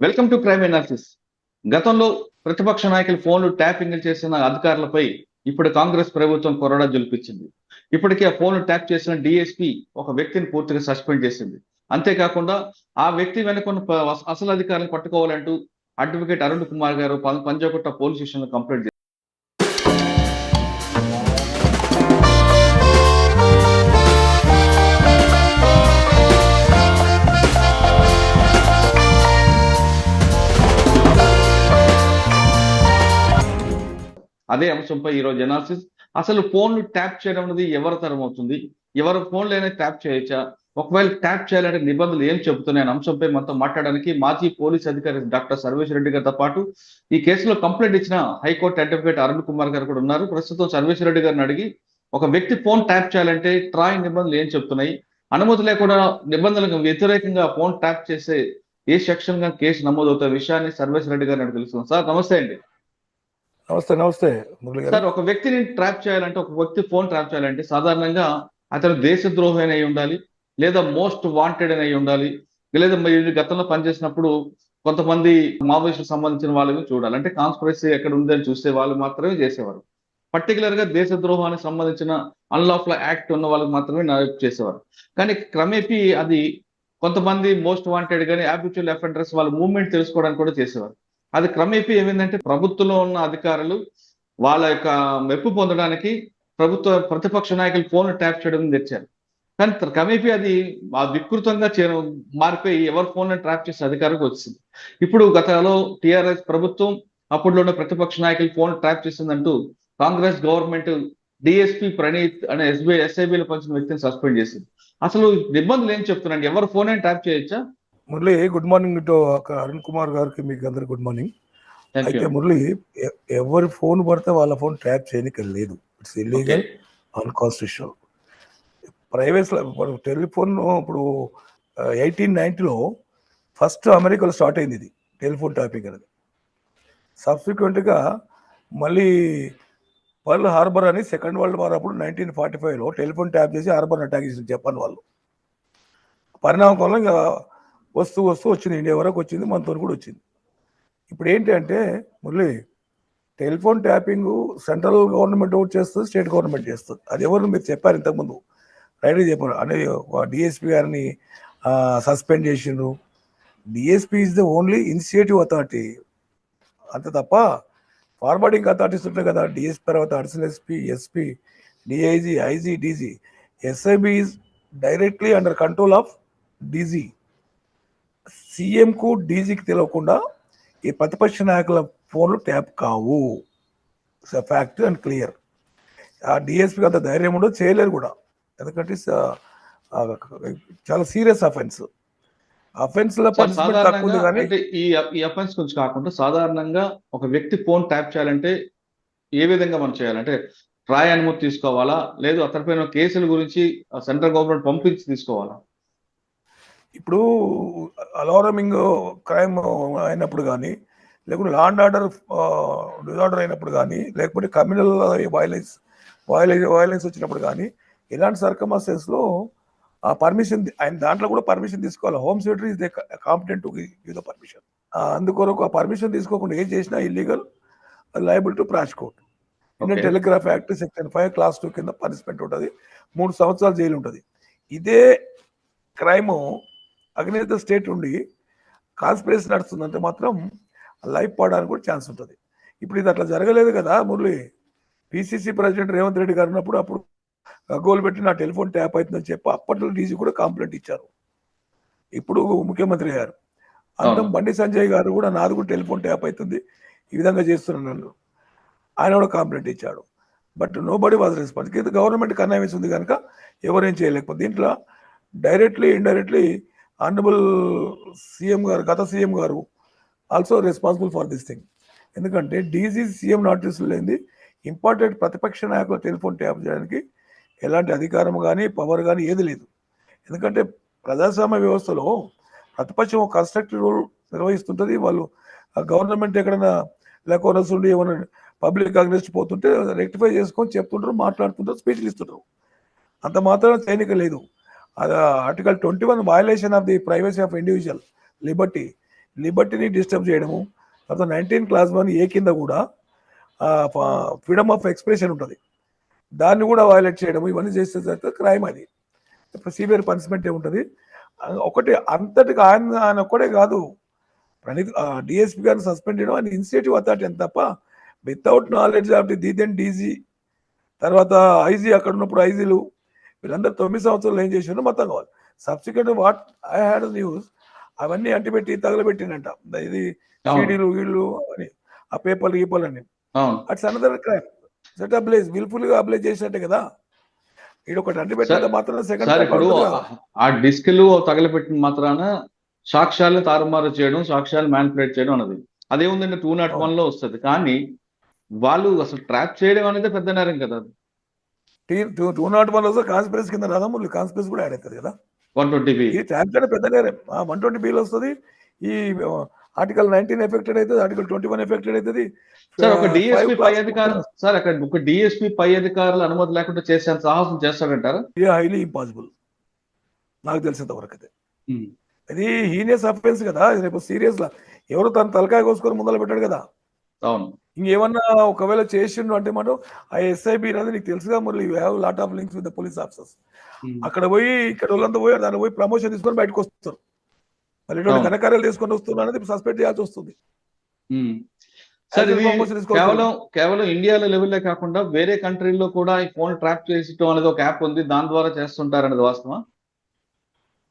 Welcome to crime analysis గతంలో ప్రతిపక్ష నాయకులు ఫోన్లు ట్యాపింగ్ చేసిన అధికారులపై ఇప్పుడు కాంగ్రెస్ ప్రభుత్వం కొరడా జులిపించింది ఇప్పటికే ఆ ఫోన్లు ట్యాప్ చేసిన డిఎస్పి ఒక వ్యక్తిని పూర్తిగా సస్పెండ్ చేసింది. అంతేకాకుండా ఆ వ్యక్తి వెనుకొన్న అసలు అధికారులను పట్టుకోవాలంటూ అడ్వకేట్ అరుణ్ కుమార్ గారు పంజాగుట్ట పోలీస్ స్టేషన్లో కంప్లైంట్ కంప్లైంట్ అదే అంశంపై ఈరోజు ఎనాలిసిస్ అసలు ఫోన్లు ట్యాప్ చేయడం అనేది ఎవరి తరం అవుతుంది? ఎవరి ఫోన్లైనా ట్యాప్ చేయొచ్చా? ఒకవేళ ట్యాప్ చేయాలంటే నిబంధనలు ఏం చెబుతున్నాయి అనే అంశంపై మనతో మాట్లాడడానికి మాజీ పోలీస్ అధికారి డాక్టర్ సర్వేశ్వర రెడ్డి గారితో పాటు ఈ కేసులో కంప్లైంట్ ఇచ్చిన హైకోర్టు అడ్వకేట్ అరుణ్ కుమార్ గారు కూడా ఉన్నారు. ప్రస్తుతం సర్వేశ్వర రెడ్డి గారిని అడిగి ఒక వ్యక్తి ఫోన్ ట్యాప్ చేయాలంటే ట్రాయ్ నిబంధనలు ఏం చెప్తున్నాయి అనుమతి లేకుండా నిబంధనలకు వ్యతిరేకంగా ఫోన్ ట్యాప్ చేసే ఏ సెక్షన్గా కేసు నమోదవుతున్న విషయాన్ని సర్వేశ్వర రెడ్డి గారిని తెలుసుకుందాం. సార్ నమస్తే అండి. నమస్తే నమస్తే సార్ ఒక వ్యక్తిని ట్రాప్ చేయాలంటే ఒక వ్యక్తి ఫోన్ ట్రాప్ చేయాలంటే సాధారణంగా అతను దేశద్రోహి అయి ఉండాలి లేదా మోస్ట్ వాంటెడ్ అని అయి ఉండాలి లేదా మీరు గతంలో పనిచేసినప్పుడు కొంతమంది మావోయిస్టులకు సంబంధించిన వాళ్ళని చూడాలి. అంటే కాన్స్పిరసీ ఎక్కడ ఉందని చూసే వాళ్ళు మాత్రమే చేసేవారు. పర్టికులర్గా దేశద్రోహానికి సంబంధించిన అన్లాఫ్ల యాక్ట్ ఉన్న వాళ్ళకి మాత్రమే నరేట్ చేసేవారు. కానీ క్రమేపీ అది కొంతమంది మోస్ట్ వాంటెడ్ కానీ హ్యాబిచువల్ ఎఫెండర్స్ వాళ్ళ మూవ్మెంట్ తెలుసుకోవడానికి కూడా చేసేవారు. అది క్రమేపీ ఏమైందంటే ప్రభుత్వంలో ఉన్న అధికారులు వాళ్ళ యొక్క మెప్పు పొందడానికి ప్రభుత్వ ప్రతిపక్ష నాయకులు ఫోన్ ట్యాప్ చేయడం తెచ్చారు. కానీ క్రమేపీ అది ఆ వికృతంగా చే మారిపోయి ఎవరి ఫోన్ ట్రాప్ చేసే అధికారికి వచ్చింది. ఇప్పుడు గతలో టిఆర్ఎస్ ప్రభుత్వం అప్పుడు ఉన్న ప్రతిపక్ష నాయకులు ఫోన్ ట్రాప్ చేసిందంటూ కాంగ్రెస్ గవర్నమెంట్ డిఎస్పి ప్రణీత్ అనే ఎస్బీఐ ఎస్ఐబిలో పంచిన వ్యక్తిని సస్పెండ్ చేసింది. అసలు నిబంధనలు ఏం చెప్తున్నాండి ఎవరి ఫోన్ ట్యాప్ చేయొచ్చా? మురళి గుడ్ మార్నింగ్ టు ఒక అరుణ్ కుమార్ గారికి మీకు అందరికి గుడ్ మార్నింగ్ అయితే మురళి ఎవరి ఫోన్ పడితే వాళ్ళ ఫోన్ ట్యాప్ చేయడానికి లేదు. It's illegal unconstitutional private telephone ఇప్పుడు ఎయిటీన్ నైన్టీలో ఫస్ట్ అమెరికాలో స్టార్ట్ అయింది ఇది టెలిఫోన్ ట్యాపింగ్ అనేది. సబ్సిక్వెంట్గా మళ్ళీ పర్ల్ హార్బర్ అని సెకండ్ వరల్డ్ వార్ అప్పుడు నైన్టీన్ ఫార్టీ ఫైవ్లో టెలిఫోన్ ట్యాప్ చేసి హార్బర్ అటాక్ చేసింది జపాన్ వాళ్ళు. ఇంకా వస్తూ వస్తూ వచ్చింది. ఇండియా వరకు వచ్చింది. మనతో కూడా వచ్చింది. ఇప్పుడు ఏంటి అంటే Murali telephone tapping central government ఒకటి చేస్తుంది స్టేట్ గవర్నమెంట్ చేస్తుంది. అది ఎవరు మీరు చెప్పారు ఇంతకుముందు? రైట్గా చెప్పారు. అనేది డిఎస్పీ గారిని సస్పెండ్ చేసిండ్రు. DSP is the only initiative authority. అంతే తప్ప ఫార్వర్డింగ్ అథారిటీస్ ఉంటాయి కదా. డిఎస్పీ తర్వాత additional SP SP DIG IG DG. SIB is directly under control of DG. సీఎంకు డీజీకి తెలియకుండా ఈ ప్రతిపక్ష నాయకుల ఫోన్లు ట్యాప్ కావు. ఫ్యాక్ట్ అండ్ క్లియర్ ఆ డిఎస్పీకి అంత ధైర్యం ఉండదు చేయలేరు కూడా. ఎందుకంటే చాలా సీరియస్ అఫెన్స్. అఫెన్స్ ఈ అఫెన్స్ గురించి కాకుండా సాధారణంగా ఒక వ్యక్తి ఫోన్ ట్యాప్ చేయాలంటే ఏ విధంగా మనం చేయాలంటే ట్రాయ్ అనుమతి తీసుకోవాలా? లేదు అతనిపైన కేసుల గురించి సెంట్రల్ గవర్నమెంట్ పంపించి తీసుకోవాలా? ఇప్పుడు అలారమింగ్ క్రైమ్ అయినప్పుడు కానీ లేకుంటే లా అండ్ ఆర్డర్ డిజార్డర్ అయినప్పుడు కానీ లేకపోతే కమ్యూనల్ వైలెన్స్ వైలెన్స్ వైలెన్స్ వచ్చినప్పుడు కానీ ఇలాంటి సర్కమాస్టెన్స్లో ఆ పర్మిషన్ ఆయన దాంట్లో కూడా పర్మిషన్ తీసుకోవాలి. Home secretary is the competent to give the permission అందుకొరకు ఆ పర్మిషన్ తీసుకోకుండా ఏం చేసినా illegal liable to Indian Okay. Telegraph act section five clause two కింద పనిష్మెంట్ ఉంటుంది. మూడు సంవత్సరాలు జైలు ఉంటుంది. ఇదే క్రైమ్ అగ్నేత స్టేట్ ఉండి కాన్స్పిరసీ నడుస్తుందంటే మాత్రం లైఫ్ పడడానికి కూడా ఛాన్స్ ఉంటుంది. ఇప్పుడు ఇది అట్లా జరగలేదు కదా మురళి. పిసిసి ప్రెసిడెంట్ రేవంత్ రెడ్డి గారు ఉన్నప్పుడు అప్పుడు గోల్ పెట్టి నా టెలిఫోన్ ట్యాప్ అవుతుందని చెప్పి అప్పట్లో డీజీ కూడా కంప్లైంట్ ఇచ్చారు. ఇప్పుడు ముఖ్యమంత్రి గారు. అవును. బండి సంజయ్ గారు కూడా నాది కూడా టెలిఫోన్ ట్యాప్ అవుతుంది. ఈ విధంగా చేస్తున్నాను ఆయన కూడా కంప్లైంట్ ఇచ్చాడు. But nobody was response కింద గవర్నమెంట్ కన్వీన్స్ ఉంది కనుక ఎవరేం చేయలేకపోతే దీంట్లో డైరెక్ట్లీ ఇండైరెక్ట్లీ ఆనరబుల్ సీఎం గారు గత సీఎం గారు also responsible for this thing ఎందుకంటే డీజీ సీఎం నోటీసులు లేనిది ఇంపార్టెంట్ ప్రతిపక్ష నాయకుల టెలిఫోన్ ట్యాప్ చేయడానికి ఎలాంటి అధికారం కానీ పవర్ కానీ ఏది లేదు. ఎందుకంటే ప్రజాస్వామ్య వ్యవస్థలో ప్రతిపక్షం కన్స్ట్రక్టివ్ రోల్ నిర్వహిస్తుంటుంది. వాళ్ళు గవర్నమెంట్ ఎక్కడైనా లేకపోతే ఉండి ఏమైనా పబ్లిక్ అగ్నెస్ట్ పోతుంటే రెక్టిఫై చేసుకొని చెప్తుంటారు మాట్లాడుతుంటారు స్పీచ్లు ఇస్తుంటారు. అంత మాత్రం సైనిక లేదు. Article twenty one violation of the privacy of individual liberty లిబర్టీని disturb చేయడము తర్వాత నైన్టీన్ క్లాస్ వన్ ఏ కింద కూడా ఫ్రీడమ్ ఆఫ్ ఎక్స్ప్రెషన్ ఉంటుంది. దాన్ని కూడా వయలేట్ చేయడము ఇవన్నీ చేస్తే తర్వాత క్రైమ్ అది. సివియర్ పనిష్మెంట్ ఉంటుంది. ఒకటి అంతటికి ఆయన ఆయన ఒక్కడే కాదు. ప్రణీత్ డిఎస్పీ గారిని సస్పెండ్ చేయడం ఆయన ఇన్స్టిట్యూటివ్ అథారిటీ అని తప్ప without knowledge of the then DG తర్వాత ఐజీ అక్కడ ఉన్నప్పుడు ఐజీలు వీళ్ళందరూ తొమ్మిది సంవత్సరాలు ఏం చేశారో మొత్తం కావాలి. Subsequent what I had news అవన్నీ అంటిపెట్టి తగలబెట్టినంట ఇది సీడీలు వీళ్ళు అని. ఆ పేపర్లు గీపర్లు అని it's another crime set ablaze విల్ఫుల్గా ablaze చేసినట్టే కదా. ఇది ఒకటి అంటిపెట్టినంత మాత్రం సెకండ్ ఇప్పుడు ఆ డిస్క్లు తగలపెట్టిన మాత్రాన సాక్ష్యాలను తారుమారు చేయడం సాక్ష్యాలు మ్యానిపులేట్ చేయడం అన్నది. అదేముందండి టూ నాట్ వన్లో వస్తుంది. కానీ వాళ్ళు అసలు ట్రాప్ చేయడం అనేది పెద్ద నేరం కదా టూ నాట్ వన్ వస్తే కాన్స్పిరసీ కింద రాదా మళ్ళీ కాన్స్పిరసీ కూడా యాడ్ అవుతుంది కదా. One twenty B. ఈ పెద్ద నేరం వన్ ట్వంటీ బిల్ వస్తుంది. ఈ ఆర్టికల్ నైన్టీన్ ఎఫెక్టెడ్ అవుతుంది ఆర్టికల్ ట్వంటీ వన్ ఎఫెక్టెడ్ అవుతుంది. సార్ ఒక డిఎస్పీ పై అధికారులు సార్ అక్కడ ఒక డిఎస్పీ పై అధికారులు అనుమతి లేకుండా చేసేంత సాహసం చేస్తాడంటారా? హైలీ ఇంపాసిబుల్ నాకు తెలిసినంత వరకు అయితే. ఇది హీనియస్ అఫెన్స్ కదా. ఇది రేపు సీరియస్ లా. ఎవరు తన తలకాయ కోసుకొని ముందర పెట్టాడు కదా. అవును. ఇంకేమన్నా ఒకవేళ చేసిండు అంటే మనం ఆ ఎస్ఐబి అనేది నీకు తెలుసుగా మరి you have lot of links with the police officers అక్కడ పోయి ఇక్కడ వాళ్ళంతా పోయి దాన్ని పోయి ప్రమోషన్ తీసుకొని బయటకు వస్తారు. మళ్ళీ ఇటువంటి అవును. ఘనకార్యాలు తీసుకొని వస్తున్నా అనేది సస్పెండ్ చేయాల్సి వస్తుంది. సార్ తీసుకోవచ్చు. కేవలం కేవలం ఇండియాలో లెవెల్లో కాకుండా వేరే కంట్రీల్లో కూడా ఈ ఫోన్ ట్రాప్ చేసటం అనేది ఒక యాప్ ఉంది. దాని ద్వారా చేస్తుంటారు అనేది వాస్తవా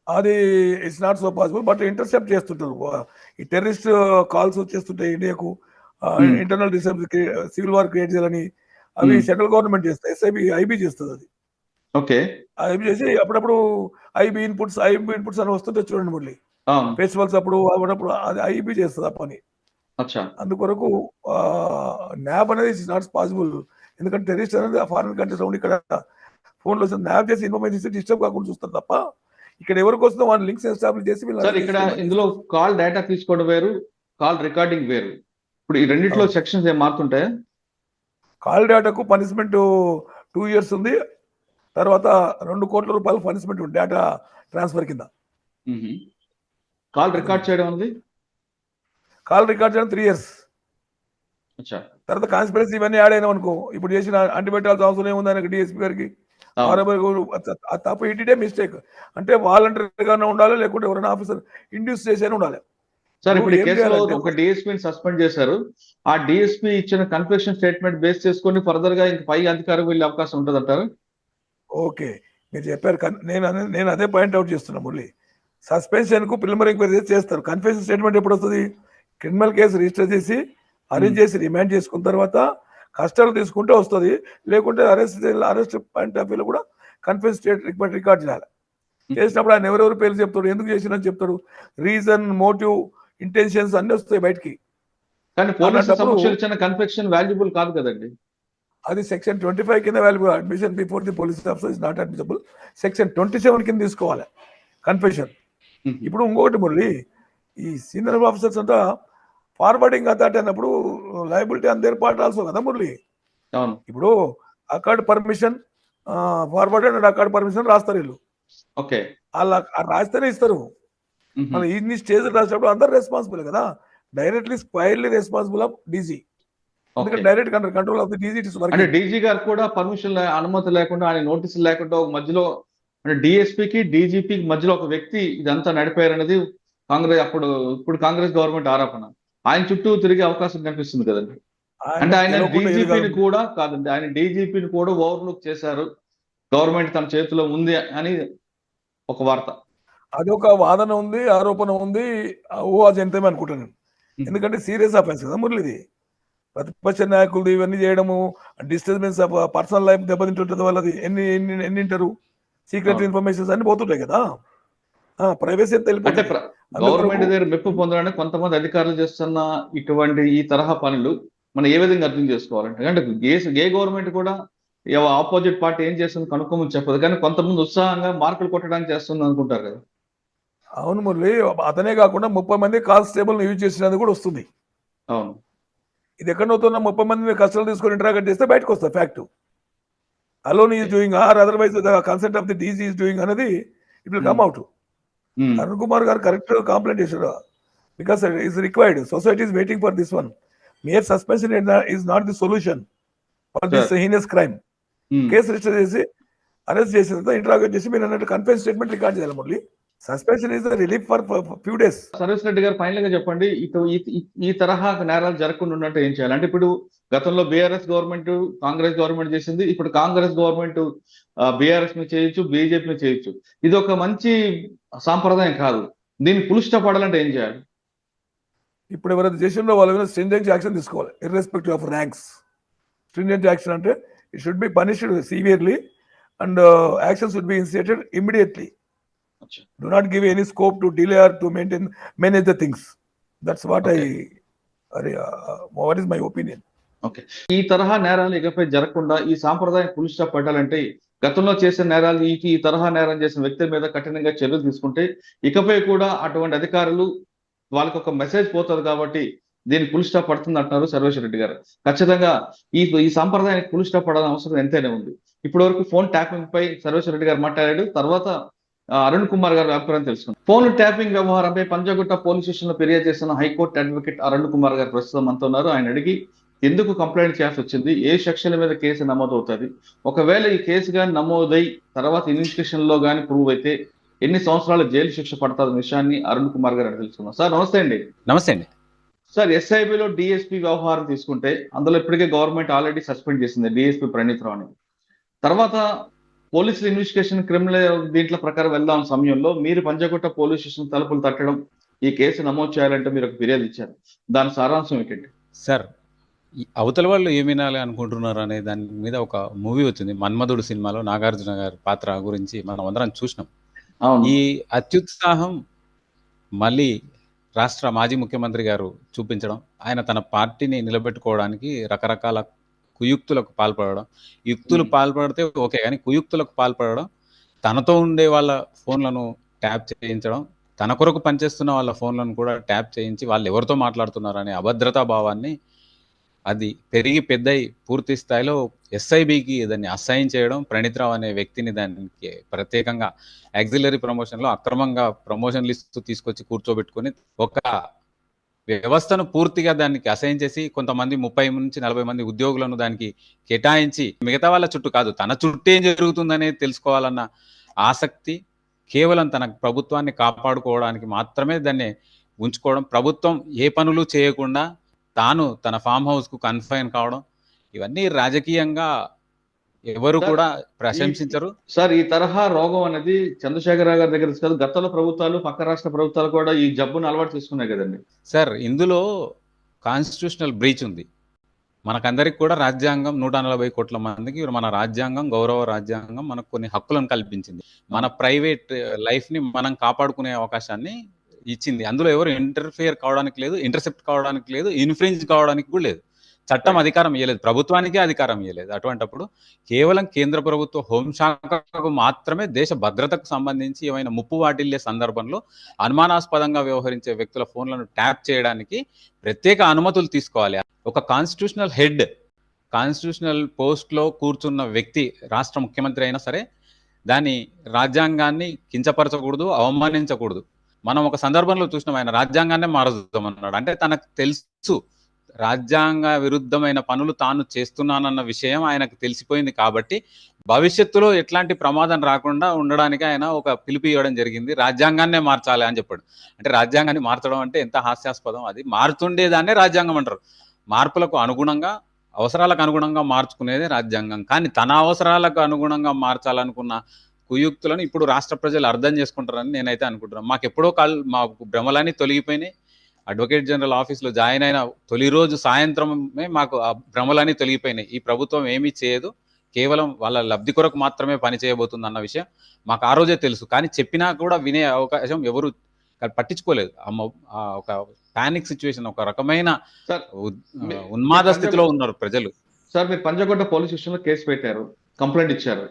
అది it's not so possible but intercept చేస్తుంటారు. ఈ టెర్రరిస్ట్ కాల్స్ వచ్చేస్తుంటాయి ఇండియాకు. ఇంటర్నల్ సివిల్ వార్ క్రియేట్ చేయాలని అవి. సెంట్రల్ గవర్నమెంట్ చేస్తాయి. ఎస్ఐబి ఐబీ చేస్తుంది అది. ఓకే. ఐబీ చేసి అప్పుడప్పుడు ఐబీ ఇన్పుట్స్ ఐబీ ఇన్పుట్స్ అని వస్తుంటే చూడండి మళ్ళీ. ఫెస్టివల్స్ అప్పుడు అప్పుడప్పుడు అది ఐబీ చేస్తుంది ఆ పని. అందుకొరకు న్యాబ్ అనేది ఇట్స్ నాట్ పాసిబుల్ ఎందుకంటే టెర్రరిస్ట్ అనేది ఫారిన్ కంట్రీస్ ఉండి ఇక్కడ ఫోన్లో న్యాబ్ చేసి ఇన్ఫర్మేషన్ ఇస్తే డిస్టర్బ్ కాకుండా చూస్తారు తప్ప ఇక్కడ ఎవరికి వస్తుందో వాళ్ళ లింక్స్ ఎస్టాబ్లిష్ చేసి ఇక్కడ ఇందులో కాల్ డేటా తీసుకోవడం వేరు కాల్ రికార్డింగ్ వేరు. ఇప్పుడు ఈ రెండిట్లో. సెక్షన్స్ ఏం మారుతుంటాయా? కాల్ డేటాకు పనిష్మెంట్ టూ ఇయర్స్ ఉంది. తర్వాత రెండు కోట్ల రూపాయలు పనిష్మెంట్ ఉంది. డేటా ట్రాన్స్ఫర్ కింద. కాల్ రికార్డ్ చేయడం అనేది? కాల్ రికార్డ్ చేయడం త్రీ ఇయర్స్ తర్వాత కాన్స్పిరసీ ఇవన్నీ యాడ్ అయినా అనుకో. ఇప్పుడు చేసిన అంటిపెట్టాల్సిన అవసరం ఏముంది ఆయనకి డిఎస్పీ గారికి. తప్పు ఇటే మిస్టేక్ అంటే వాలంటరీగానే ఉండాలి లేకుంటే ఎవరైనా ఆఫీసర్ ఇండ్యూస్ చేసే ఉండాలి? సార్ ఇప్పుడు కేసులో ఒక డిఎస్పీని సస్పెండ్ చేశారు. ఆ డిఎస్పీ ఇచ్చిన కన్ఫెషన్ స్టేట్మెంట్ బేస్ చేసుకొని ఫర్దర్గా ఇంక పై అధికారం వెళ్ళే అవకాశం ఉంటుంది అంటారు ఓకే. మీరు చెప్పారు నేను నేను అదే పాయింట్ అవుట్ చేస్తున్నా మురళి. సస్పెన్షన్కు ప్రిలిమినరీ ఎంక్వైరీ చేస్తారు. కన్ఫెషన్ స్టేట్మెంట్ ఎప్పుడు వస్తుంది? క్రిమినల్ కేసు రిజిస్టర్ చేసి అరెస్ట్ చేసి రిమాండ్ చేసుకున్న తర్వాత కష్టాలు తీసుకుంటే వస్తుంది. లేకుంటే అరెస్ట్ అరెస్ట్ పాయింట్ ఆఫ్ వ్యూలో కూడా కన్ఫెన్స్ స్టేట్ రికార్డ్ రికార్డ్ చేయాలి. చేసినప్పుడు ఆయన ఎవరెవరు పేర్లు చెప్తాడు ఎందుకు చేసినని చెప్తాడు రీజన్ మోటివ్ ఇంటెన్షన్స్ అన్ని వస్తాయి బయటికి. కానీ ఇచ్చిన కన్ఫెక్షన్ వాల్యుబుల్ కాదు కదండి. అది సెక్షన్ ట్వంటీ ఫైవ్ కింద value admission before the police officer is not admissible section twenty seven కింద తీసుకోవాలి. కన్ఫెషన్ ఇప్పుడు ఇంకొకటి మురళి ఈ సీనియర్ ఆఫీసర్స్ అంతా ఫార్వర్డింగ్ అథారిటీ అన్నప్పుడు liability and their part also కదా మురళి? ఇప్పుడు accord permission forward and accord permission రాస్తారు వీళ్ళు. ఓకే. వాళ్ళు రాస్తేనే ఇస్తారు. మన ఇన్ని స్టేజ్ రాసినప్పుడు అందరు రెస్పాన్సిబుల్ కదా. Directly squarely responsible of DG ఎందుకంటే direct control of the DG అంటే డీజీ గారు కూడా పర్మిషన్ అనుమతి లేకుండా ఆయన నోటీసులు లేకుండా ఒక మధ్యలో అంటే డిఎస్పీకి డీజీపీకి మధ్యలో ఒక వ్యక్తి ఇదంతా నడిపారనేది కాంగ్రెస్ అప్పుడు ఇప్పుడు కాంగ్రెస్ గవర్నమెంట్ ఆరోపణ. ఆయన చుట్టూ తిరిగే అవకాశం కనిపిస్తుంది కదండి. అంటే ఆయన డీజీపీని కూడా కాదండి ఆయన డీజీపీని కూడా ఓవర్లుక్ చేశారు. గవర్నమెంట్ తన చేతిలో ఉంది అని ఒక వార్త. అది ఒక వాదన ఉంది ఆరోపణ ఉంది. ఊహా జనితమే అనుకుంటాను నేను. ఎందుకంటే సీరియస్ అఫెన్స్ కదా మురళి ఇది ప్రతిపక్ష నాయకులు ఇవన్నీ చేయడము డిస్టర్బెన్స్ ఆఫ్ పర్సనల్ లైఫ్ దెబ్బతింటుంటుంది వాళ్ళది. ఎన్ని ఎన్ని ఎన్ని వింటారు? సీక్రెట్. ఇన్ఫర్మేషన్స్ అన్ని పోతుంటాయి కదా. ప్రైవసీ అందుకొరకు- గవర్నమెంట్ దగ్గర మెప్పు పొందడానికి కొంతమంది అధికారులు చేస్తున్న ఇటువంటి ఈ తరహా పనులు మనం ఏ విధంగా అర్థం చేసుకోవాలంటే అంటే ఏ ఏ గవర్నమెంట్ కూడా ఆపోజిట్ పార్టీ ఏం చేస్తుంది కనుక్కోమని చెప్పదు. కానీ కొంతమంది ఉత్సాహంగా మార్కులు కొట్టడానికి చేస్తుంది అనుకుంటారు కదా. అవును మురళి అతనే కాకుండా ముప్పై మంది కానిస్టేబుల్ యూజ్ చేసినది కూడా వస్తుంది. అవును. ఇది ఎక్కడ అవుతున్న ముప్పై మంది కష్టాలు తీసుకొని ఇంటరాగేట్ చేస్తే బయటకు వస్తుంది fact alone is doing or otherwise the consent of the DG is doing అనేది it will. Come out Arun Kumar గారు కరెక్ట్ కంప్లైంట్ చేశారు. Because is required society is waiting for this one mere suspension is not the solution for this heinous crime. Case register చేసి arrest చేసిన తర్వాత interrogate చేసి మీరు అన్నట్టు కన్ఫెన్స్ statement record చేయాలి Murali. Suspension is relief for few days Sarvesh Reddy గారు ఫైనల్గా చెప్పండి ఇటు ఈ- తరహా నేరాలు జరగకుండా ఉన్నట్టు ఏం చేయాలి? అంటే ఇప్పుడు గతంలో బీఆర్ఎస్ గవర్నమెంట్ కాంగ్రెస్ గవర్నమెంట్ చేసింది ఇప్పుడు కాంగ్రెస్ గవర్నమెంట్ బీఆర్ఎస్ని చేయొచ్చు బీజేపీని చేయొచ్చు. ఇది ఒక మంచి సాంప్రదాయం కాదు. దీన్ని పులుష్టపడాలంటే ఏం చేయాలి? ఇప్పుడు ఎవరైతే చేసిందో వాళ్ళ మీద స్ట్రింజెంట్ యాక్షన్ తీసుకోవాలి irrespective of ranks stringent action అంటే it should be punished severely and action should be initiated immediately అచ్చా. Do not give any scope to delay or to maintain manage the things. That's what i uh, what is my opinion? ఈ తరహా నేరాలు ఇకపై జరగకుండా ఈ సాంప్రదాయం పులుష్టపడాలంటే గతంలో చేసిన నేరాలు ఈ ఈ తరహా నేరం చేసిన వ్యక్తి మీద కఠినంగా చర్యలు తీసుకుంటే ఇకపై కూడా అటువంటి అధికారులు వాళ్ళకి ఒక మెసేజ్ పోతుంది కాబట్టి దీన్ని పులుస్టా పడుతుంది అంటున్నారు సర్వేశ్వర రెడ్డి గారు. ఖచ్చితంగా ఈ ఈ సాంప్రదాయానికి పులుస్టా పడాలని అవసరం ఎంతైనా ఉంది. ఇప్పటి వరకు ఫోన్ ట్యాపింగ్ పై సర్వేశ్వర రెడ్డి గారు మాట్లాడాడు. తర్వాత అరుణ్ కుమార్ గారి అభిప్రాయం తెలుసుకుందాం. ఫోన్ ట్యాపింగ్ వ్యవహారంపై పంజాగుట్ట పోలీస్ స్టేషన్లో ఫిర్యాదు చేసిన హైకోర్టు అడ్వకేట్ అరుణ్ కుమార్ గారు ప్రస్తుతం ఉన్నారు. ఆయన అడిగి ఎందుకు కంప్లైంట్ చేయాల్సి వచ్చింది? ఏ సెక్షన్ల మీద కేసు నమోదు అవుతుంది ఒకవేళ ఈ కేసు కానీ నమోదై తర్వాత ఇన్వెస్టిగేషన్లో కానీ ప్రూవ్ అయితే ఎన్ని సంవత్సరాల జైలు శిక్ష పడుతుంది? విషయాన్ని అరుణ్ కుమార్ గారు తెలుసుకున్నాం సార్ నమస్తే అండి. నమస్తే అండి. సార్ ఎస్ఐబిలో డిఎస్పీ వ్యవహారం తీసుకుంటే అందులో ఇప్పటికే గవర్నమెంట్ ఆల్రెడీ సస్పెండ్ చేసింది డిఎస్పీ ప్రణీత్ రావుని. తర్వాత పోలీసులు ఇన్వెస్టిగేషన్ క్రిమినల్ దీంట్ల ప్రకారం వెళ్దాం సమయంలో మీరు పంజగుట్ట పోలీస్ స్టేషన్ తలుపులు తట్టడం ఈ కేసు నమోదు చేయాలంటే మీరు ఒక ఫిర్యాదు ఇచ్చారు. దాని సారాంశం ఏంటండి సార్ అవతల వాళ్ళు ఏమి వినాలి అనుకుంటున్నారు అనే దాని మీద ఒక మూవీ వచ్చింది. మన్మధుడు సినిమాలో నాగార్జున గారి పాత్ర గురించి మనం అందరం చూసినాం. ఈ అత్యుత్సాహం మళ్ళీ రాష్ట్ర మాజీ ముఖ్యమంత్రి గారు చూపించడం ఆయన తన పార్టీని నిలబెట్టుకోవడానికి రకరకాల కుయుక్తులకు పాల్పడడం యుక్తులు. పాల్పడితే ఓకే కానీ కుయుక్తులకు పాల్పడడం తనతో ఉండే వాళ్ళ ఫోన్లను ట్యాప్ చేయించడం తన కొరకు పనిచేస్తున్న వాళ్ళ ఫోన్లను కూడా ట్యాప్ చేయించి వాళ్ళు ఎవరితో మాట్లాడుతున్నారు అనే అభద్రతా భావాన్ని అది పెరిగి పెద్దయి పూర్తి స్థాయిలో ఎస్ఐబికి దాన్ని అసైన్ చేయడం ప్రణీత్ రావు అనే వ్యక్తిని దానికి ప్రత్యేకంగా యాక్సిలరీ ప్రమోషన్లో అక్రమంగా ప్రమోషన్ లిస్ట్ తీసుకొచ్చి కూర్చోబెట్టుకొని ఒక వ్యవస్థను పూర్తిగా దానికి అసైన్ చేసి కొంతమంది ముప్పై నుంచి నలభై మంది ఉద్యోగులను దానికి కేటాయించి మిగతా వాళ్ళ చుట్టూ కాదు తన చుట్టూ ఏం జరుగుతుందనే తెలుసుకోవాలన్న ఆసక్తి కేవలం తన ప్రభుత్వాన్ని కాపాడుకోవడానికి మాత్రమే దాన్ని ఉంచుకోవడం ప్రభుత్వం ఏ పనులు చేయకుండా తాను తన ఫామ్ హౌస్కు కన్ఫైన్ కావడం ఇవన్నీ రాజకీయంగా ఎవరు కూడా ప్రశంసించరు. సార్ ఈ తరహా రోగం అనేది చంద్రశేఖరరావు గారి దగ్గర కాదు. గతంలో ప్రభుత్వాలు పక్క రాష్ట్ర ప్రభుత్వాలు కూడా ఈ జబ్బును అలవాటు చేసుకున్నాయి కదండి. సార్ ఇందులో కాన్స్టిట్యూషనల్ బ్రీచ్ ఉంది. మనకందరికి కూడా రాజ్యాంగం నూట నలభై కోట్ల మందికి మన రాజ్యాంగం గౌరవ రాజ్యాంగం మనకు కొన్ని హక్కులను కల్పించింది. మన ప్రైవేట్ లైఫ్ని మనం కాపాడుకునే అవకాశాన్ని ఇచ్చింది. అందులో ఎవరు ఇంటర్ఫియర్ కావడానికి లేదు ఇంటర్సెప్ట్ కావడానికి లేదు ఇన్ఫ్లుయెన్స్ కావడానికి కూడా లేదు. చట్టం అధికారం ఇవ్వలేదు ప్రభుత్వానికే అధికారం ఇవ్వలేదు అటువంటప్పుడు కేవలం కేంద్ర ప్రభుత్వ హోంశాఖకు మాత్రమే దేశ భద్రతకు సంబంధించి ఏమైనా ముప్పు వాటిల్లే సందర్భంలో అనుమానాస్పదంగా వ్యవహరించే వ్యక్తుల ఫోన్లను ట్యాప్ చేయడానికి ప్రత్యేక అనుమతులు తీసుకోవాలి. ఒక కాన్స్టిట్యూషనల్ హెడ్ కాన్స్టిట్యూషనల్ పోస్ట్లో కూర్చున్న వ్యక్తి రాష్ట్ర ముఖ్యమంత్రి అయినా సరే దాని రాజ్యాంగాన్ని కించపరచకూడదు అవమానించకూడదు. మనం ఒక సందర్భంలో చూసినాం ఆయన రాజ్యాంగాన్నే మారుద్దామన్నాడు. అంటే తనకు తెలుసు రాజ్యాంగ విరుద్ధమైన పనులు తాను చేస్తున్నానన్న విషయం ఆయనకు తెలిసిపోయింది కాబట్టి భవిష్యత్తులో ఎట్లాంటి ప్రమాదం రాకుండా ఉండడానికి ఆయన ఒక పిలుపు ఇవ్వడం జరిగింది. రాజ్యాంగాన్నే మార్చాలి అని చెప్పాడు. అంటే రాజ్యాంగాన్ని మార్చడం అంటే ఎంత హాస్యాస్పదం అది? మారుతుండేదాన్నే రాజ్యాంగం అంటారు. మార్పులకు అనుగుణంగా అవసరాలకు అనుగుణంగా మార్చుకునేదే రాజ్యాంగం. కానీ తన అవసరాలకు అనుగుణంగా మార్చాలనుకున్న కుయుక్తులను ఇప్పుడు రాష్ట్ర ప్రజలు అర్థం చేసుకుంటారని నేనైతే అనుకుంటున్నాను. మాకు ఎప్పుడో కాల్ మా భ్రమలన్నీ తొలగిపోయినాయి. అడ్వకేట్ జనరల్ ఆఫీస్లో జాయిన్ అయిన తొలి రోజు సాయంత్రమే మాకు ఆ భ్రమలన్నీ తొలగిపోయినాయి. ఈ ప్రభుత్వం ఏమీ చేయదు. కేవలం వాళ్ళ లబ్ధి కొరకు మాత్రమే పని చేయబోతుంది అన్న విషయం మాకు ఆ రోజే తెలుసు. కానీ చెప్పినా కూడా వినే అవకాశం ఎవరు పట్టించుకోలేదు. ఒక పానిక్ సిచ్యువేషన్ ఒక రకమైన ఉన్మాద స్థితిలో ఉన్నారు ప్రజలు. సార్ మీరు పంజగుట్ట పోలీస్ స్టేషన్లో కేసు పెట్టారు. కంప్లైంట్ ఇచ్చారు.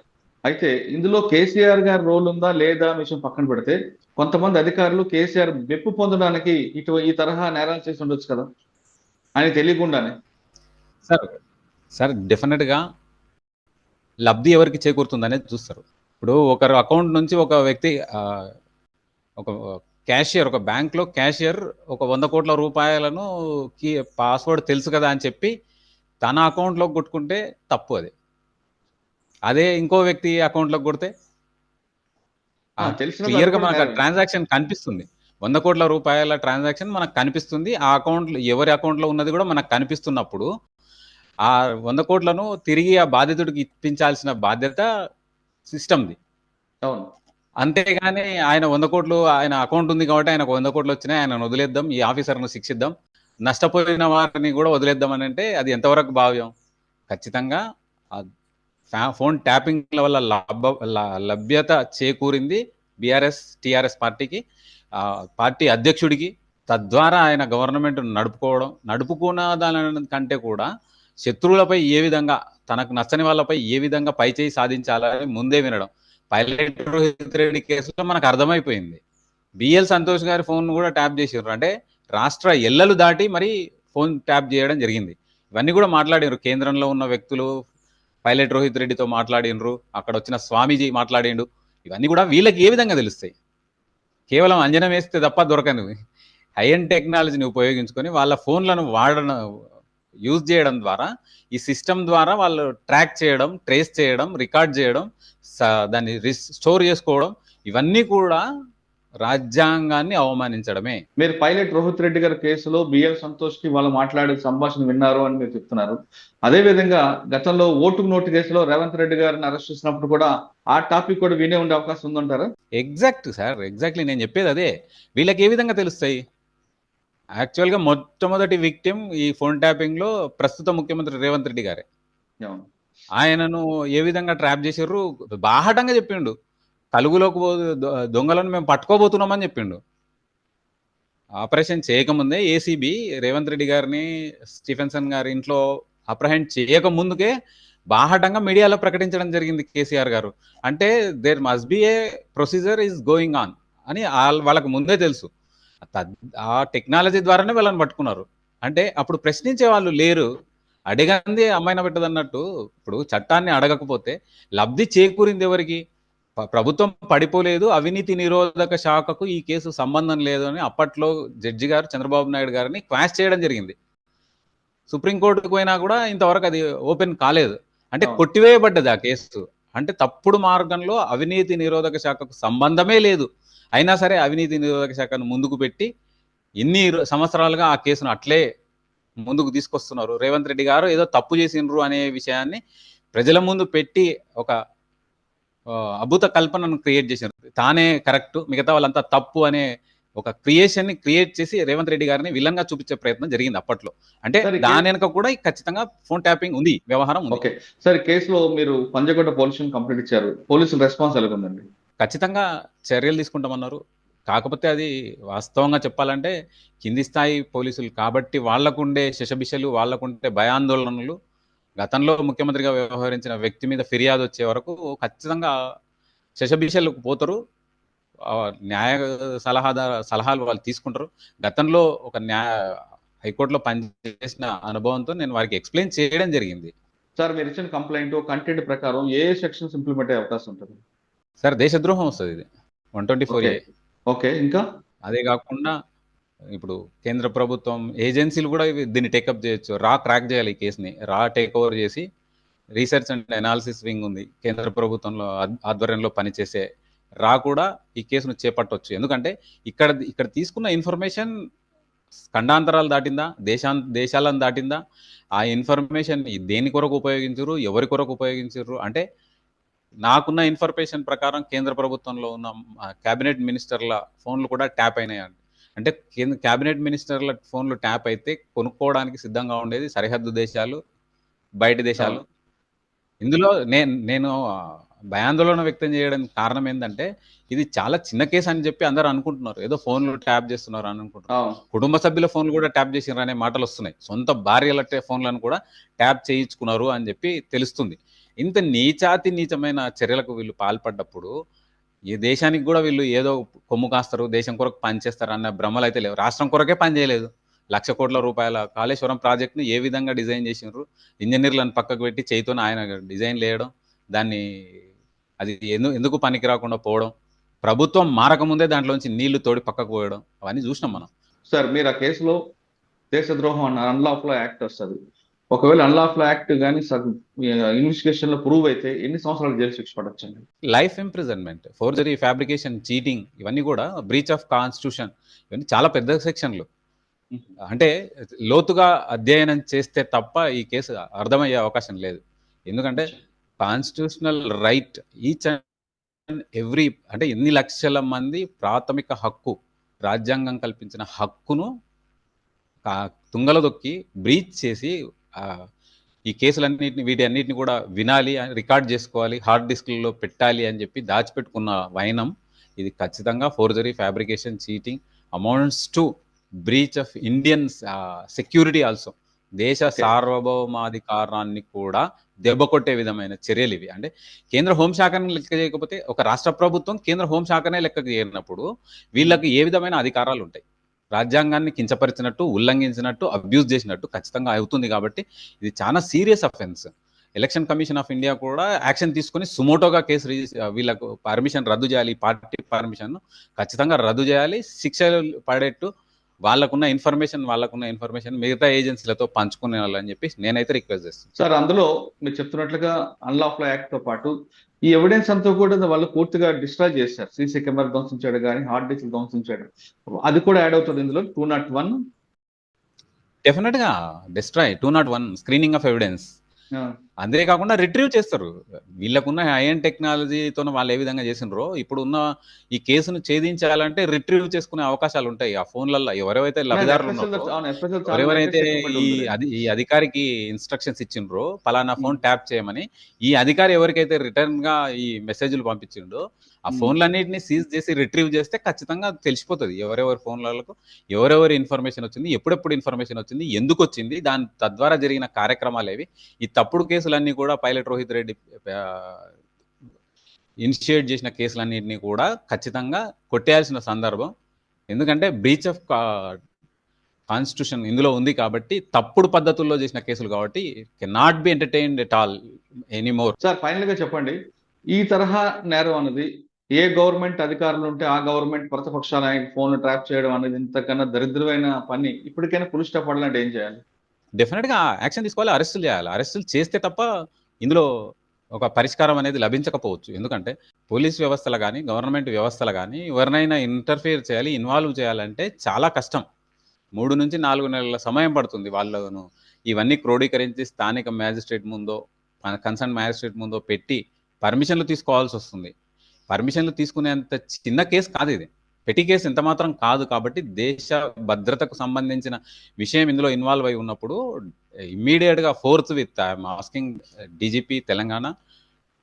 అయితే ఇందులో కేసీఆర్ గారి రోల్ ఉందా లేదా అనే విషయం పక్కన పెడితే కొంతమంది అధికారులు కేసీఆర్ మెప్పు పొందడానికి ఇటు ఈ తరహా నేరాలు చేసి ఉండొచ్చు కదా? అని తెలియకుండానే. సార్ సార్ డెఫినెట్గా లబ్ధి ఎవరికి చేకూరుతుందనేది చూస్తారు. ఇప్పుడు ఒకరు అకౌంట్ నుంచి ఒక వ్యక్తి ఒక క్యాషియర్ ఒక బ్యాంక్లో క్యాషియర్ ఒక వంద కోట్ల రూపాయలను కీ పాస్వర్డ్ తెలుసు కదా అని చెప్పి తన అకౌంట్లోకి కొట్టుకుంటే తప్పు అది. అదే ఇంకో వ్యక్తి అకౌంట్లోకి కొడితే ఆ, తెలిసిన క్లియర్గా దాంట్లో మనకు. ట్రాన్సాక్షన్ కనిపిస్తుంది. వంద కోట్ల రూపాయల ట్రాన్సాక్షన్ మనకు కనిపిస్తుంది. ఆ అకౌంట్ ఎవరి అకౌంట్లో ఉన్నది కూడా మనకు కనిపిస్తున్నప్పుడు ఆ వంద కోట్లను తిరిగి ఆ బాధితుడికి ఇప్పించాల్సిన బాధ్యత సిస్టమ్ది అవును. అంతేగాని ఆయన వంద కోట్లు ఆయన అకౌంట్ ఉంది కాబట్టి ఆయనకు వంద కోట్లు వచ్చినాయి. ఆయన వదిలేద్దాం ఈ ఆఫీసర్ను శిక్షిద్దాం. నష్టపోయిన వారిని కూడా వదిలేద్దాం అని అంటే అది ఎంతవరకు భావ్యం? ఖచ్చితంగా ఫోన్ ట్యాపింగ్ల వల్ల లభ లభ్యత చేకూరింది బీఆర్ఎస్ టిఆర్ఎస్ పార్టీకి. పార్టీ అధ్యక్షుడికి. తద్వారా ఆయన గవర్నమెంట్ నడుపుకోవడం నడుపుకున్న దాని కంటే కూడా శత్రువులపై ఏ విధంగా తనకు నచ్చని వాళ్ళపై ఏ విధంగా పైచేయి సాధించాలని ముందే వినడం. పైలట్ రోహిత్ రెడ్డి కేసులో మనకు అర్థమైపోయింది. బిఎల్ సంతోష్ గారి ఫోన్ కూడా ట్యాప్ చేసారు అంటే రాష్ట్ర ఎల్లలు దాటి మరి ఫోన్ ట్యాప్ చేయడం జరిగింది. ఇవన్నీ కూడా మాట్లాడారు కేంద్రంలో ఉన్న వ్యక్తులు పైలట్ రోహిత్ రెడ్డితో మాట్లాడినరు అక్కడ వచ్చిన స్వామీజీ మాట్లాడిండు. ఇవన్నీ కూడా వీళ్ళకి ఏ విధంగా తెలుస్తాయి? కేవలం అంజనం వేస్తే తప్ప దొరకను హై అండ్ టెక్నాలజీని ఉపయోగించుకొని వాళ్ళ ఫోన్లను వాడడం యూజ్ చేయడం ద్వారా ఈ సిస్టమ్ ద్వారా వాళ్ళు ట్రాక్ చేయడం ట్రేస్ చేయడం రికార్డ్ చేయడం స- దాన్ని స్టోర్ చేసుకోవడం ఇవన్నీ కూడా రాజ్యాంగాన్ని అవమానించడమే. మీరు పైలట్ రోహిత్ రెడ్డి గారి కేసులో బిఎల్ సంతోష్కి వాళ్ళు మాట్లాడే సంభాషణ విన్నారు అని మీరు చెప్తున్నారు. అదే విధంగా గతంలో ఓటు నోటు కేసులో రేవంత్ రెడ్డి గారిని అరెస్ట్ చేసినప్పుడు కూడా ఆ టాపిక్ కూడా వినే ఉండే అవకాశం ఉందంటారా? ఎగ్జాక్ట్ సార్ ఎగ్జాక్ట్లీ నేను చెప్పేది అదే. వీళ్ళకి ఏ విధంగా తెలుస్తాయి? యాక్చువల్గా మొట్టమొదటి విక్టిమ్ ఈ ఫోన్ ట్యాపింగ్లో ప్రస్తుత ముఖ్యమంత్రి రేవంత్ రెడ్డి గారే. ఆయనను ఏ విధంగా ట్రాప్ చేసారు బాహటంగా చెప్పిండు. కలుగులోకి పో దొంగలను మేము పట్టుకోబోతున్నామని చెప్పిండు. ఆపరేషన్ చేయకముందే ఏసీబీ రేవంత్ రెడ్డి గారిని స్టీఫెన్సన్ గారి ఇంట్లో అప్రహెండ్ చేయక ముందుకే బాహటంగా మీడియాలో ప్రకటించడం జరిగింది కేసీఆర్ గారు. అంటే there must be a procedure is going on అని వాళ్ళకు ముందే తెలుసు. ఆ టెక్నాలజీ ద్వారానే వాళ్ళని పట్టుకున్నారు. అంటే అప్పుడు ప్రశ్నించే వాళ్ళు లేరు. అడిగంది అమ్మాయిన పెట్టదన్నట్టు ఇప్పుడు చట్టాన్ని అడగకపోతే లబ్ధి చేకూరింది ఎవరికి? ప్రభుత్వం పడిపోలేదు. అవినీతి నిరోధక శాఖకు ఈ కేసు సంబంధం లేదు అని అప్పట్లో జడ్జి గారు చంద్రబాబు నాయుడు గారిని క్వాష్ చేయడం జరిగింది. సుప్రీంకోర్టుకు పోయినా కూడా ఇంతవరకు అది ఓపెన్ కాలేదు. అంటే. కొట్టివేయబడ్డది ఆ కేసు. అంటే తప్పుడు మార్గంలో అవినీతి నిరోధక శాఖకు సంబంధమే లేదు. అయినా సరే అవినీతి నిరోధక శాఖను ముందుకు పెట్టి ఇన్ని సంవత్సరాలుగా ఆ కేసును అట్లే ముందుకు తీసుకొస్తున్నారు. రేవంత్ రెడ్డి గారు ఏదో తప్పు చేసిండ్రు అనే విషయాన్ని ప్రజల ముందు పెట్టి ఒక ఆ, అద్భుత కల్పనను క్రియేట్ చేశారు. తానే కరెక్ట్ మిగతా వాళ్ళంతా తప్పు అనే ఒక క్రియేషన్ని క్రియేట్ చేసి రేవంత్ రెడ్డి గారిని విలన్గా చూపించే ప్రయత్నం జరిగింది అప్పట్లో. అంటే దాని వెనక కూడా ఖచ్చితంగా ఫోన్ ట్యాపింగ్ ఉంది వ్యవహారం ఓకే. సరే కేసులో మీరు పంజగుట్ట పోలీసులు కంప్లీట్ ఇచ్చారు. పోలీసుల రెస్పాన్స్ ఎలా ఉందండి? ఖచ్చితంగా చర్యలు తీసుకుంటామన్నారు. కాకపోతే అది వాస్తవంగా చెప్పాలంటే కింది స్థాయి పోలీసులు కాబట్టి వాళ్ళకుండే శశబిషలు వాళ్ళకుండే భయాందోళనలు గతంలో ముఖ్యమంత్రిగా వ్యవహరించిన వ్యక్తి మీద ఫిర్యాదు వచ్చే వరకు ఖచ్చితంగా శశబిషలకు పోతారు. న్యాయ సలహాదారు సలహాలు వాళ్ళు తీసుకుంటారు. గతంలో ఒక న్యాయ హైకోర్టులో పనిచేసిన అనుభవంతో నేను వారికి ఎక్స్ప్లెయిన్ చేయడం జరిగింది. సార్ మీరు ఇచ్చిన కంప్లైంట్ కంటెంట్ ప్రకారం ఏ సెక్షన్స్ ఇంప్లిమెంట్ అయ్యే అవకాశం ఉంటుంది? సార్ దేశద్రోహం వస్తుంది ఇది. One twenty four okay. Okay ఇంకా? అదే కాకుండా ఇప్పుడు కేంద్ర ప్రభుత్వం ఏజెన్సీలు కూడా ఇవి దీన్ని టేకప్ చేయొచ్చు. రా క్రాక్ చేయాలి ఈ కేసుని రా టేక్ ఓవర్ చేసి రీసెర్చ్ అండ్ అనాలిసిస్ వింగ్ ఉంది. కేంద్ర ప్రభుత్వంలో ఆధ్వర్యంలో పనిచేసే రా కూడా ఈ కేసును చేపట్టవచ్చు ఎందుకంటే ఇక్కడ ఇక్కడ తీసుకున్న ఇన్ఫర్మేషన్ ఖండాంతరాలు దాటిందా? దేశాన్ దేశాలను దాటిందా? ఆ ఇన్ఫర్మేషన్ దేని కొరకు ఉపయోగించరు ఎవరి కొరకు ఉపయోగించరు అంటే నాకున్న ఇన్ఫర్మేషన్ ప్రకారం కేంద్ర ప్రభుత్వంలో ఉన్న కేబినెట్ మినిస్టర్ల ఫోన్లు కూడా ట్యాప్ అయినాయి అంటే కేంద్ర కేబినెట్ మినిస్టర్ల ఫోన్లు ట్యాప్ అయితే కొనుక్కోవడానికి సిద్ధంగా ఉండేది సరిహద్దు దేశాలు బయట దేశాలు. ఇందులో నేను నేను భయాందోళన వ్యక్తం చేయడానికి కారణం ఏంటంటే ఇది చాలా చిన్న కేసు అని చెప్పి అందరూ అనుకుంటున్నారు. ఏదో ఫోన్లు ట్యాప్ చేస్తున్నారు అని అనుకుంటున్నారు. కుటుంబ సభ్యుల ఫోన్లు కూడా ట్యాప్ చేసినారు అనే మాటలు వస్తున్నాయి. సొంత భార్యల ఫోన్లను కూడా ట్యాప్ చేయించుకున్నారు అని చెప్పి తెలుస్తుంది. ఇంత నీచాతి నీచమైన చర్యలకు వీళ్ళు పాల్పడ్డప్పుడు ఈ దేశానికి కూడా వీళ్ళు ఏదో కొమ్ము కాస్తారు దేశం కొరకు పనిచేస్తారు అన్న భ్రమలు అయితే లేవు. రాష్ట్రం కొరకే పని చేయలేదు. లక్ష కోట్ల రూపాయల కాళేశ్వరం ప్రాజెక్ట్ను ఏ విధంగా డిజైన్ చేసినారు ఇంజనీర్లను పక్కకు పెట్టి చేయితోనే ఆయన డిజైన్ లేయడం దాన్ని అది ఎందు ఎందుకు పనికి రాకుండా పోవడం ప్రభుత్వం మారకముందే దాంట్లోంచి నీళ్ళు తోడి పక్కకు పోయడం అవన్నీ చూసినాం మనం. సార్ మీరు ఆ కేసులో దేశద్రోహం అన్న అన్లాఫ్లో యాక్ట్ వస్తుంది ఒకవేళ అన్లాఫ్లో యాక్ట్ కానీ ఇన్వెస్టిగేషన్లో ప్రూవ్ అయితే ఎన్ని సంవత్సరాలు జైలు శిక్ష పడొచ్చండి? Life imprisonment forgery fabrication cheating ఇవన్నీ కూడా బ్రీచ్ ఆఫ్ కాన్స్టిట్యూషన్ ఇవన్నీ చాలా పెద్ద సెక్షన్లు అంటే లోతుగా అధ్యయనం చేస్తే తప్ప ఈ కేసు అర్థమయ్యే అవకాశం లేదు. ఎందుకంటే constitutional right each and every అంటే ఎన్ని లక్షల మంది ప్రాథమిక హక్కు రాజ్యాంగం కల్పించిన హక్కును కా- తుంగలో దొక్కి బ్రీచ్ చేసి ఈ కేసులన్నిటిని వీటి అన్నిటిని కూడా వినాలి రికార్డ్ చేసుకోవాలి హార్డ్ డిస్క్లలో పెట్టాలి అని చెప్పి దాచిపెట్టుకున్న వైనం. ఇది ఖచ్చితంగా forgery fabrication cheating amounts to breach of Indian security also. దేశ సార్వభౌమాధికారాన్ని కూడా దెబ్బ కొట్టే విధమైన చర్యలు ఇవి. అంటే కేంద్ర హోంశాఖను లెక్క చేయకపోతే ఒక రాష్ట్ర ప్రభుత్వం కేంద్ర హోంశాఖనే లెక్క చేయనప్పుడు వీళ్ళకి ఏ విధమైన అధికారాలు ఉంటాయి? రాజ్యాంగాన్ని కించపరిచినట్టు ఉల్లంఘించినట్టు అబ్యూజ్ చేసినట్టు ఖచ్చితంగా అవుతుంది కాబట్టి ఇది చాలా serious offence election commission of India కూడా యాక్షన్ తీసుకొని సుమోటోగా కేసు రిజిస్- వీళ్ళకు పర్మిషన్ రద్దు చేయాలి పార్టీ పర్మిషన్ ఖచ్చితంగా రద్దు చేయాలి. శిక్షలు పడేట్టు వాళ్ళకున్న ఇన్ఫర్మేషన్ వాళ్ళకున్న ఇన్ఫర్మేషన్ మిగతా ఏజెన్సీలతో పంచుకునే వాళ్ళని చెప్పి నేనైతే రిక్వెస్ట్ చేస్తాను సార్ అందులో మీరు చెప్తున్నట్లుగా అన్లాఫ్లో యాక్ట్తో పాటు ఈ ఎవిడెన్స్ అంతా కూడా వాళ్ళు పూర్తిగా డిస్ట్రాయ్ చేశారు. సీసీ కెమెరా ధ్వంసించాడు కానీ హార్డ్ డిస్క్ ధ్వంసించాడు. అది కూడా యాడ్ అవుతుంది ఇందులో టూ నాట్ వన్ డెఫినెట్గా destroy two not one screening of evidence అంతేకాకుండా రిట్రీవ్ చేస్తారు. వీళ్ళకున్న హైఎండ్ టెక్నాలజీతో వాళ్ళు ఏ విధంగా చేసినారో ఇప్పుడు ఉన్న ఈ కేసును ఛేదించాలంటే రిట్రీవ్ చేసుకునే అవకాశాలు ఉంటాయి. ఆ ఫోన్లలో ఎవరెవరైతే లబ్ధిదారులు ఉన్నారో ఎవరెవరైతే ఈ అది ఈ అధికారికి ఇన్స్ట్రక్షన్స్ ఇచ్చిండ్రో పలానా ఫోన్ ట్యాప్ చేయమని ఈ అధికారి ఎవరికైతే రిటర్న్గా ఈ మెసేజ్లు పంపించిండో ఆ. ఫోన్లన్నింటినీ సీజ్ చేసి రిట్రీవ్ చేస్తే ఖచ్చితంగా తెలిసిపోతుంది. ఎవరెవరి ఫోన్లకు ఎవరెవరి ఇన్ఫర్మేషన్ వచ్చింది ఎప్పుడెప్పుడు ఇన్ఫర్మేషన్ వచ్చింది ఎందుకు వచ్చింది దాని తద్వారా జరిగిన కార్యక్రమాలు ఏవి ఈ తప్పుడు కేసులన్నీ కూడా పైలట్ రోహిత్ రెడ్డి ఇనిషియేట్ చేసిన కేసులన్నింటినీ కూడా ఖచ్చితంగా కొట్టేయాల్సిన సందర్భం. ఎందుకంటే బ్రీచ్ ఆఫ్ కాన్స్టిట్యూషన్ ఇందులో ఉంది కాబట్టి తప్పుడు పద్ధతుల్లో చేసిన కేసులు కాబట్టి cannot be entertained at all anymore. Sir ఫైనల్గా చెప్పండి. ఈ తరహా నేరం అన్నది ఏ గవర్నమెంట్ అధికారులు ఉంటే ఆ గవర్నమెంట్ ప్రతిపక్షాల ఫోన్ ట్రాప్ చేయడం అనేది ఇంతకన్నా దరిద్రమైన పని. ఇప్పటికైనా పులిస్ స్టాప్ పడాలంటే ఏం చేయాలి? డెఫినెట్గా యాక్షన్ తీసుకోవాలి అరెస్టులు చేయాలి. అరెస్టులు చేస్తే తప్ప ఇందులో ఒక పరిష్కారం అనేది లభించకపోవచ్చు. ఎందుకంటే పోలీస్ వ్యవస్థలు కానీ గవర్నమెంట్ వ్యవస్థలు కానీ ఎవరినైనా ఇంటర్ఫియర్ చేయాలి ఇన్వాల్వ్ చేయాలంటే చాలా కష్టం. మూడు నుంచి నాలుగు నెలల సమయం పడుతుంది వాళ్ళను. ఇవన్నీ క్రోడీకరించి స్థానిక మ్యాజిస్ట్రేట్ ముందో కన్సర్న్ మ్యాజిస్ట్రేట్ ముందో పెట్టి పర్మిషన్లు తీసుకోవాల్సి వస్తుంది. పర్మిషన్లు తీసుకునేంత చిన్న కేసు కాదు ఇది. పెట్టి కేసు ఎంత మాత్రం కాదు కాబట్టి దేశ భద్రతకు సంబంధించిన విషయం ఇందులో ఇన్వాల్వ్ అయి ఉన్నప్పుడు ఇమ్మీడియట్గా forthwith I'm asking DGP Telangana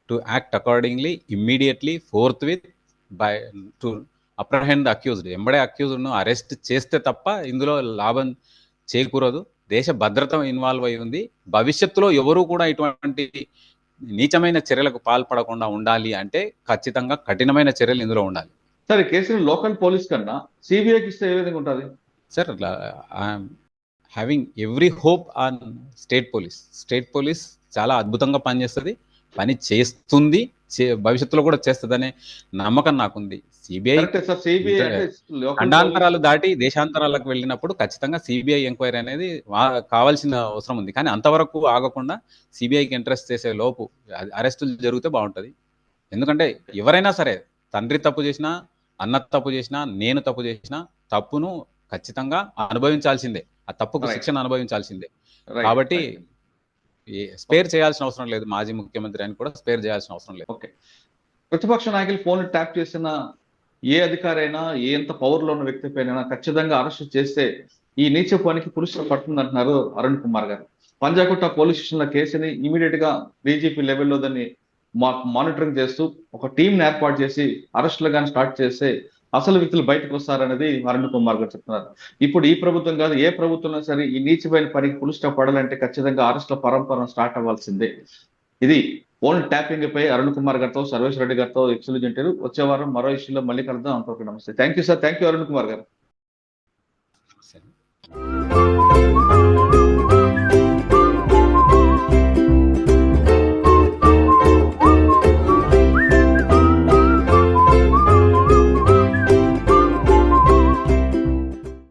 to act accordingly immediately forthwith by to apprehend accused ఎంబడే అక్యూజ్డ్ను అరెస్ట్ చేస్తే తప్ప ఇందులో లాభం చేకూరదు. దేశ భద్రత ఇన్వాల్వ్ అయి ఉంది. భవిష్యత్తులో ఎవరు కూడా ఇటువంటి నీచమైన చర్యలకు పాల్పడకుండా ఉండాలి అంటే ఖచ్చితంగా కఠినమైన చర్యలు ఇందులో ఉండాలి. సార్ ఈ కేసుని లోకల్ పోలీస్ కన్నా సిబిఐకి ఇస్తే ఏ విధంగా ఉంటుంది? Sir I'm having every hope on state police state police చాలా అద్భుతంగా పనిచేస్తుంది పని చేస్తుంది భవిష్యత్తులో కూడా చేస్తుందనే నమ్మకం నాకుంది. సిబిఐ ఖండాంతరాలు దాటి దేశాంతరాలకు వెళ్ళినప్పుడు ఖచ్చితంగా సిబిఐ ఎంక్వైరీ అనేది కావాల్సిన అవసరం ఉంది. కానీ అంతవరకు ఆగకుండా సిబిఐకి ఇంట్రెస్ట్ చేసే లోపు అరెస్టులు జరిగితే బాగుంటది. ఎందుకంటే ఎవరైనా సరే తండ్రి తప్పు చేసినా అన్న తప్పు చేసినా నేను తప్పు చేసినా తప్పును ఖచ్చితంగా అనుభవించాల్సిందే. ఆ తప్పుకు. శిక్షణ అనుభవించాల్సిందే. కాబట్టి. స్పేర్ చేయాల్సిన అవసరం లేదు. మాజీ ముఖ్యమంత్రి అని కూడా స్పేర్ చేయాల్సిన అవసరం లేదు. ఓకే. ప్రతిపక్ష నాయకులు ఫోన్ ట్యాప్ చేసిన ఏ అధికారైనా ఏ ఎంత పవర్లో ఉన్న వ్యక్తి పైన ఖచ్చితంగా అరెస్ట్ చేస్తే ఈ నీచ పనికి పురుషులు పడుతుంది అంటున్నారు అరుణ్ కుమార్ గారు. పంజాగుట్ట పోలీస్ స్టేషన్ల కేసుని ఇమీడియట్గా డీజీపీ లెవెల్లో దాన్ని మానిటరింగ్ చేస్తూ ఒక టీంని ఏర్పాటు చేసి అరెస్టులు కానీ స్టార్ట్ చేస్తే అసలు వ్యక్తులు బయటకు వస్తారనేది అరుణ్ కుమార్ గారు చెప్తున్నారు. ఇప్పుడు ఈ ప్రభుత్వం కాదు ఏ ప్రభుత్వం సరే ఈ నీచమైన పనికి పులి స్టాప్ పడాలంటే ఖచ్చితంగా అరెస్టుల పరంపర స్టార్ట్ అవ్వాల్సిందే. ఇది ఓన్ ట్యాపింగ్ పై అరుణ్ కుమార్ గారితో సర్వేశ్వర రెడ్డి గారితో ఎక్సలు ఉంటారు వచ్చే వారం మరో ఇష్యూలో మళ్ళీ కలుద్దాం. అనుకోకుండా నమస్తే. Thank you sir thank you Arun Kumar garu. సరే.